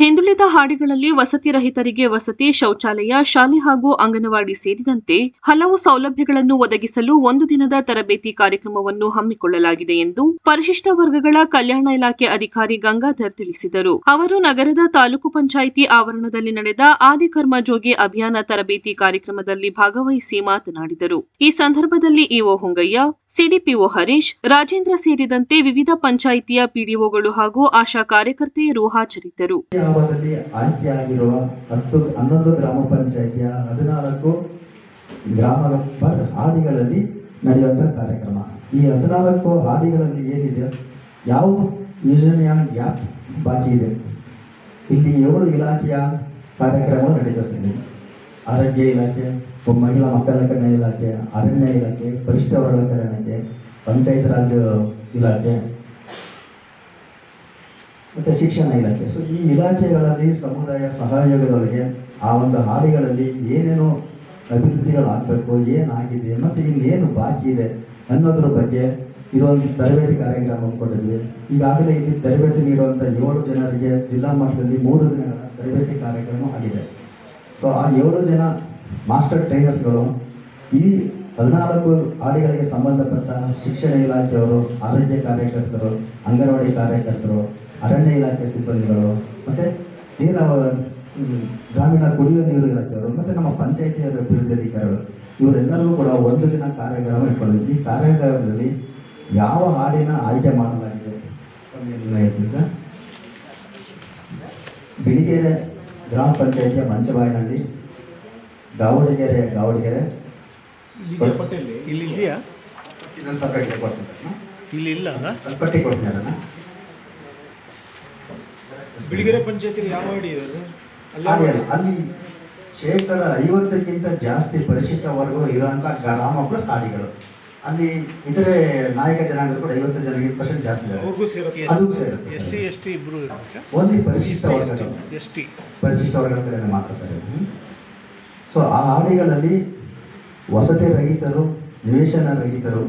ಹಿಂದುಳಿದ ಹಾಡಿಗಳಲ್ಲಿ ವಸತಿ ರಹಿತರಿಗೆ ವಸತಿ, ಶೌಚಾಲಯ, ಶಾಲೆ ಹಾಗೂ ಅಂಗನವಾಡಿ ಸೇರಿದಂತೆ ಹಲವು ಸೌಲಭ್ಯಗಳನ್ನು ಒದಗಿಸಲು ಒಂದು ದಿನದ ತರಬೇತಿ ಕಾರ್ಯಕ್ರಮವನ್ನು ಹಮ್ಮಿಕೊಳ್ಳಲಾಗಿದೆ ಎಂದು ಪರಿಶಿಷ್ಟ ವರ್ಗಗಳ ಕಲ್ಯಾಣ ಇಲಾಖೆ ಅಧಿಕಾರಿ ಗಂಗಾಧರ್ ತಿಳಿಸಿದರು. ಅವರು ನಗರದ ತಾಲೂಕು ಪಂಚಾಯಿತಿ ಆವರಣದಲ್ಲಿ ನಡೆದ ಆದಿಕರ್ಮ ಜೋಗಿ ಅಭಿಯಾನ ತರಬೇತಿ ಕಾರ್ಯಕ್ರಮದಲ್ಲಿ ಭಾಗವಹಿಸಿ ಮಾತನಾಡಿದರು. ಈ ಸಂದರ್ಭದಲ್ಲಿ ಇಒ ಹೊಂಗಯ್ಯ, ಸಿಡಿಪಿಒ ಹರೀಶ್, ರಾಜೇಂದ್ರ ಸೇರಿದಂತೆ ವಿವಿಧ ಪಂಚಾಯಿತಿಯ ಪಿಡಿಒಗಳು ಹಾಗೂ ಆಶಾ ಕಾರ್ಯಕರ್ತೆಯರು ಹಾಜರಿದ್ದರು. ಗ್ರಾಮದಲ್ಲಿ ಆಯ್ಕೆಯಾಗಿರುವ ಹತ್ತು ಹನ್ನೊಂದು ಗ್ರಾಮ ಪಂಚಾಯಿತಿಯ ಹದಿನಾಲ್ಕು ಗ್ರಾಮ ಪರ್ ಹಾಡಿಗಳಲ್ಲಿ ನಡೆಯುವಂಥ ಕಾರ್ಯಕ್ರಮ. ಈ ಹದಿನಾಲ್ಕು ಹಾಡಿಗಳಲ್ಲಿ ಏನಿದೆ, ಯಾವ ಯೋಜನೆಯ ಗ್ಯಾಪ್ ಬಾಕಿ ಇದೆ? ಇಲ್ಲಿ ಏಳು ಇಲಾಖೆಯ ಕಾರ್ಯಕ್ರಮಗಳು ನಡೀತದೆ ಆರೋಗ್ಯ ಇಲಾಖೆ ಮಹಿಳಾ ಮಕ್ಕಳ ಕಲ್ಯಾಣ ಇಲಾಖೆ, ಅರಣ್ಯ ಇಲಾಖೆ ಪರಿಶಿಷ್ಟ ವರ್ಗ ಕಲ್ಯಾಣಕ್ಕೆ, ಪಂಚಾಯತ್ ರಾಜ್ ಇಲಾಖೆ ಮತ್ತು ಶಿಕ್ಷಣ ಇಲಾಖೆ. ಸೊ ಈ ಇಲಾಖೆಗಳಲ್ಲಿ ಸಮುದಾಯ ಸಹಯೋಗದೊಳಗೆ ಆ ಒಂದು ಹಾಡಿಗಳಲ್ಲಿ ಏನೇನು ಅಭಿವೃದ್ಧಿಗಳಾಗಬೇಕು ಏನಾಗಿದೆ, ಮತ್ತು ಇನ್ನೇನು ಬಾಕಿ ಇದೆ ಅನ್ನೋದ್ರ ಬಗ್ಗೆ ಇದೊಂದು ತರಬೇತಿ ಕಾರ್ಯಕ್ರಮ ಹಮ್ಮಿಕೊಂಡಿದ್ವಿ ಈಗಾಗಲೇ ಇಲ್ಲಿ ತರಬೇತಿ ನೀಡುವಂಥ ಏಳು ಜನರಿಗೆ ಜಿಲ್ಲಾ ಮಟ್ಟದಲ್ಲಿ ಮೂರು ದಿನಗಳ ತರಬೇತಿ ಕಾರ್ಯಕ್ರಮ ಆಗಿದೆ. ಸೊ ಆ ಏಳು ಜನ ಮಾಸ್ಟರ್ ಟ್ರೈನರ್ಸ್ಗಳು ಈ ಹದಿನಾಲ್ಕು ಹಾಡಿಗಳಿಗೆ ಸಂಬಂಧಪಟ್ಟ ಶಿಕ್ಷಣ ಇಲಾಖೆಯವರು, ಆರೋಗ್ಯ ಕಾರ್ಯಕರ್ತರು, ಅಂಗನವಾಡಿ ಕಾರ್ಯಕರ್ತರು ಅರಣ್ಯ ಇಲಾಖೆ ಸಿಬ್ಬಂದಿಗಳು ಮತ್ತು ನೀರ ಗ್ರಾಮೀಣ ಕುಡಿಯುವ ನೀರು ಇಲಾಖೆಯವರು ಮತ್ತು ನಮ್ಮ ಪಂಚಾಯಿತಿಯ ಅಭಿವೃದ್ಧಿ ಅಧಿಕಾರಿಗಳು ಇವರೆಲ್ಲರಿಗೂ ಕೂಡ ಒಂದು ದಿನ ಕಾರ್ಯಾಗಾರ ಇಟ್ಕೊಂಡಿದ್ವಿ ಈ ಕಾರ್ಯಾಗಾರದಲ್ಲಿ ಯಾವ ಹಾಡಿನ ಆಯ್ಕೆ ಮಾಡಲಾಗಿದೆ? ಹೇಳ್ತೀನಿ ಸರ್. ಬಿಳಿಗೆರೆ ಗ್ರಾಮ ಪಂಚಾಯಿತಿಯ ಮಂಚಬಾಯಿನಹಳ್ಳಿ ಗಾವಡಿಗೆರೆ ಗಾವಡಿಗೆರೆ. ಇಲ್ಲಿ ಇದೆಯಾ ಇಲ್ಲಿ ಇಲ್ಲ ಕೊಡ್ತೀನಿ ಅದನ್ನು. ಬಿಳಿಗೆರೆ ಪಂಚಾಯತಿ ಯಾವ ಅಡಿ ಅದು? ಅಲ್ಲಿ ಶೇಕಡ ಐವತ್ತಕ್ಕಿಂತ ಜಾಸ್ತಿ ಪರಿಶಿಷ್ಟ ವರ್ಗ ಇರುವಂಥ ಗ್ರಾಮ ಪ್ಲಸ್ ಹಾಡಿಗಳು ಅಲ್ಲಿ ಇತರೆ ನಾಯಕ ಜನಾಂಗರು ಕೂಡ ಐವತ್ತು ಜನರಿಗೆ ಪರ್ಸೆಂಟ್ ಜಾಸ್ತಿ ಇದ್ದಾರೆ. ಸೇರುತ್ತೆ. ಎಸ್ ಸಿ ಎಸ್ ಟಿ ಇಬ್ರು ಓನ್ಲಿ ಪರಿಶಿಷ್ಟ ವರ್ಗ ಎಸ್ ಟಿ. ಪರಿಶಿಷ್ಟ ವರ್ಗಗಳ ಕಡೆಗೆ ಮಾತ್ರ ಸರ್ ಸೊ ಆ ಹಾಡಿಗಳಲ್ಲಿ ವಸತಿ ರಹಿತರು ನಿವೇಶನ ರಹಿತರು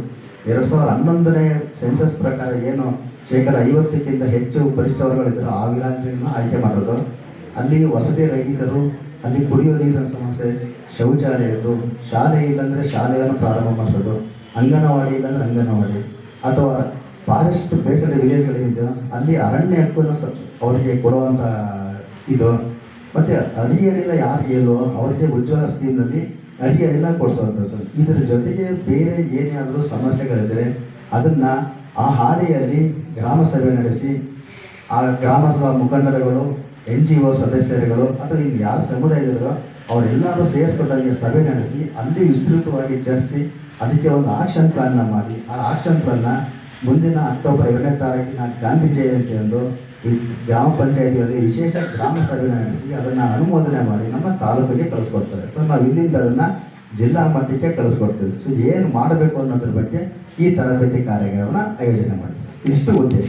ಎರಡು ಸಾವಿರದ ಹನ್ನೊಂದನೇ ಸೆನ್ಸಸ್ ಪ್ರಕಾರ ಏನು ಶೇಕಡ ಐವತ್ತಕ್ಕಿಂತ ಹೆಚ್ಚು ಬಲಿಷ್ಠ ವರ್ಗಗಳಿದ್ದರು. ಆ ವಿರಾಜ್ಯಗಳನ್ನ ಆಯ್ಕೆ ಮಾಡೋದು ಅಲ್ಲಿ ವಸತಿ ರಹಿತರು, ಅಲ್ಲಿ ಕುಡಿಯೋ ನೀರಿನ ಸಮಸ್ಯೆ ಶೌಚಾಲಯದ್ದು ಶಾಲೆ ಇಲ್ಲಾಂದರೆ ಶಾಲೆಯನ್ನು ಪ್ರಾರಂಭ ಮಾಡಿಸೋದು, ಅಂಗನವಾಡಿ ಇಲ್ಲಾಂದರೆ ಅಂಗನವಾಡಿ, ಅಥವಾ ಫಾರೆಸ್ಟ್ ಬೇಸ್ಡ್ ವಿಲೇಜ್ಗಳಿದೆ ಅಲ್ಲಿ ಅರಣ್ಯ ಹಕ್ಕನ್ನು ಸ ಅವರಿಗೆ ಕೊಡುವಂಥ ಇದು. ಮತ್ತು ಅಡುಗೆ ಅನಿಲ ಯಾರು ಇಲ್ವೋ ಅವರಿಗೆ ಉಜ್ವಲ ಸ್ಕೀಮ್ನಲ್ಲಿ ಅನಿಲ ಕೊಡಿಸುವಂಥದ್ದು. ಇದರ ಜೊತೆಗೆ ಬೇರೆ ಏನೇ ಆದರೂ ಸಮಸ್ಯೆಗಳಿದ್ದರೆ ಅದನ್ನು ಆ ಹಾಡಿಯಲ್ಲಿ ಗ್ರಾಮ ಸಭೆ ನಡೆಸಿ, ಆ ಗ್ರಾಮ ಸಭಾ ಮುಖಂಡರುಗಳು ಎನ್ ಜಿ ಒ ಸದಸ್ಯರುಗಳು ಅಥವಾ ಇನ್ನು ಯಾರು ಸಮುದಾಯದವರು ಅವರೆಲ್ಲರೂ ಸೇರಿಸ್ಕೊಂಡಾಗಿ ಸಭೆ ನಡೆಸಿ, ಅಲ್ಲಿ ವಿಸ್ತೃತವಾಗಿ ಚರ್ಚಿಸಿ ಅದಕ್ಕೆ ಒಂದು ಆಕ್ಷನ್ ಪ್ಲಾನ್ನ ಮಾಡಿ. ಆ ಆಕ್ಷನ್ ಪ್ಲಾನ್ನ ಮುಂದಿನ ಅಕ್ಟೋಬರ್ ಎರಡನೇ ತಾರೀಕಿನ ಗಾಂಧಿ ಈ ಗ್ರಾಮ ಪಂಚಾಯತಿಗಳಲ್ಲಿ ವಿಶೇಷ ಗ್ರಾಮ ಸಭೆ ನಡೆಸಿ ಅದನ್ನು ಅನುಮೋದನೆ ಮಾಡಿ ನಮ್ಮ ತಾಲೂಕಿಗೆ ಕಳಿಸ್ಕೊಡ್ತಾರೆ. ಸೊ ನಾವು ಇಲ್ಲಿಂದ ಅದನ್ನು ಜಿಲ್ಲಾ ಮಟ್ಟಕ್ಕೆ ಕಳಿಸ್ಕೊಡ್ತೀವಿ ಸೊ ಏನು ಮಾಡಬೇಕು ಅನ್ನೋದ್ರ ಬಗ್ಗೆ ಈ ತರಬೇತಿ ಕಾರ್ಯಾಗಾರನ ಆಯೋಜನೆ ಮಾಡ್ತೀವಿ ಇಷ್ಟು ಉದ್ದೇಶ.